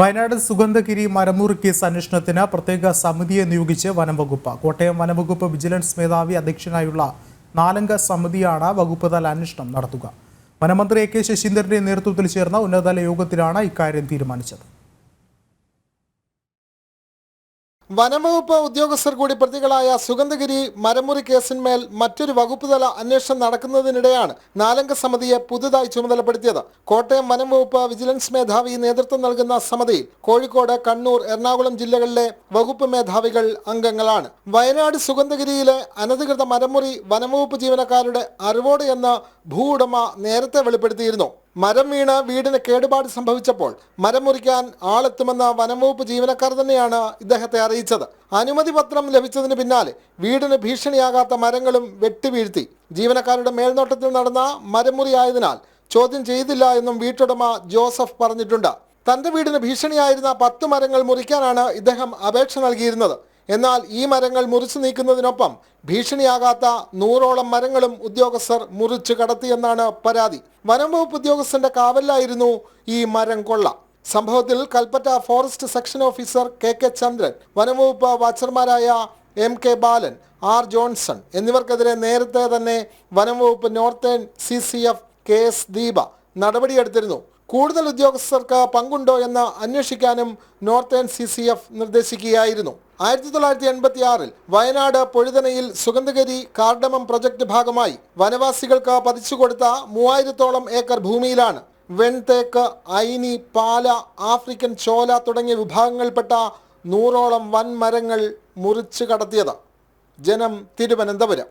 Wayanad Sugandhagiri മരമുറി case അന്വേഷണത്തിന് പ്രത്യേക സമിതിയെ നിയോഗിച്ച് വനം വകുപ്പ് കോട്ടയം വനംവകുപ്പ് വിജിലൻസ് മേധാവി അധ്യക്ഷനായുള്ള നാലംഗ സമിതിയാണ് വകുപ്പ് തല അന്വേഷണം നടത്തുക. വനമന്ത്രി എ കെ ശശീന്ദ്രന്റെ നേതൃത്വത്തിൽ ചേർന്ന ഉന്നതതല യോഗത്തിലാണ് ഇക്കാര്യം തീരുമാനിച്ചത്. വനംവകുപ്പ് ഉദ്യോഗസ്ഥർ കൂടി പ്രതികളായ സുഗന്ധഗിരി മരമുറി കേസിന്മേൽ മറ്റൊരു വകുപ്പ് തല അന്വേഷണം നടക്കുന്നതിനിടെയാണ് നാലംഗ സമിതിയെ പുതുതായി ചുമതലപ്പെടുത്തിയത്. കോട്ടയം വനംവകുപ്പ് വിജിലൻസ് മേധാവി നേതൃത്വം നൽകുന്ന സമിതിയിൽ കോഴിക്കോട് കണ്ണൂർ എറണാകുളം ജില്ലകളിലെ വകുപ്പ് മേധാവികൾ അംഗങ്ങളാണ്. വയനാട് സുഗന്ധഗിരിയിലെ അനധികൃത മരമുറി വനംവകുപ്പ് ജീവനക്കാരുടെ അറിവോട് എന്ന് ഭൂ ഉടമ നേരത്തെ വെളിപ്പെടുത്തിയിരുന്നു. മരം വീണ് വീടിന് കേടുപാട് സംഭവിച്ചപ്പോൾ മരം മുറിക്കാൻ ആളെത്തുമെന്ന വനംവകുപ്പ് ജീവനക്കാർ തന്നെയാണ് ഇദ്ദേഹത്തെ അറിയിച്ചത്. അനുമതി പത്രം ലഭിച്ചതിന് പിന്നാലെ വീടിന് ഭീഷണിയാകാത്ത മരങ്ങളും വെട്ടിവീഴ്ത്തി ജീവനക്കാരുടെ മേൽനോട്ടത്തിൽ നടന്ന മരമുറി ആയതിനാൽ ചോദ്യം ചെയ്തില്ല എന്നും വീട്ടുടമ ജോസഫ് പറഞ്ഞിട്ടുണ്ട്. തന്റെ വീടിന് ഭീഷണിയായിരുന്ന പത്ത് മരങ്ങൾ മുറിക്കാനാണ് ഇദ്ദേഹം അപേക്ഷ നൽകിയിരുന്നത്. എന്നാൽ ഈ മരങ്ങൾ മുറിച്ചു നീക്കുന്നതിനൊപ്പം ഭീഷണിയാകാത്ത നൂറോളം മരങ്ങളും ഉദ്യോഗസ്ഥർ മുറിച്ചു കടത്തിയെന്നാണ് പരാതി. വനം വകുപ്പ് ഉദ്യോഗസ്ഥന്റെ കാവലിലായിരുന്നു ഈ മരം കൊള്ള. സംഭവത്തിൽ Kalpetta forest section officer K K Chandran വനംവകുപ്പ് വാച്ചർമാരായ M K Balan R Johnson എന്നിവർക്കെതിരെ നേരത്തെ തന്നെ വനംവകുപ്പ് northern C C F K S Deepa നടപടിയെടുത്തിരുന്നു. കൂടുതൽ ഉദ്യോഗസ്ഥർക്ക് പങ്കുണ്ടോ എന്ന് അന്വേഷിക്കാനും നോർത്തേൺ സി സി എഫ് നിർദ്ദേശിക്കുകയായിരുന്നു. ആയിരത്തി തൊള്ളായിരത്തി എൺപത്തി ആറിൽ വയനാട് പൊഴുതനയിൽ സുഗന്ധഗിരി കാർഡമം പ്രൊജക്ട് ഭാഗമായി വനവാസികൾക്ക് പതിച്ചു കൊടുത്ത മൂവായിരത്തോളം ഏക്കർ ഭൂമിയിലാണ് വെൺതേക്ക് ഐനി പാല ആഫ്രിക്കൻ ചോല തുടങ്ങിയ വിഭാഗങ്ങളിൽപ്പെട്ട നൂറോളം വൻമരങ്ങൾ മുറിച്ചു കടത്തിയത്. ജനം തിരുവനന്തപുരം.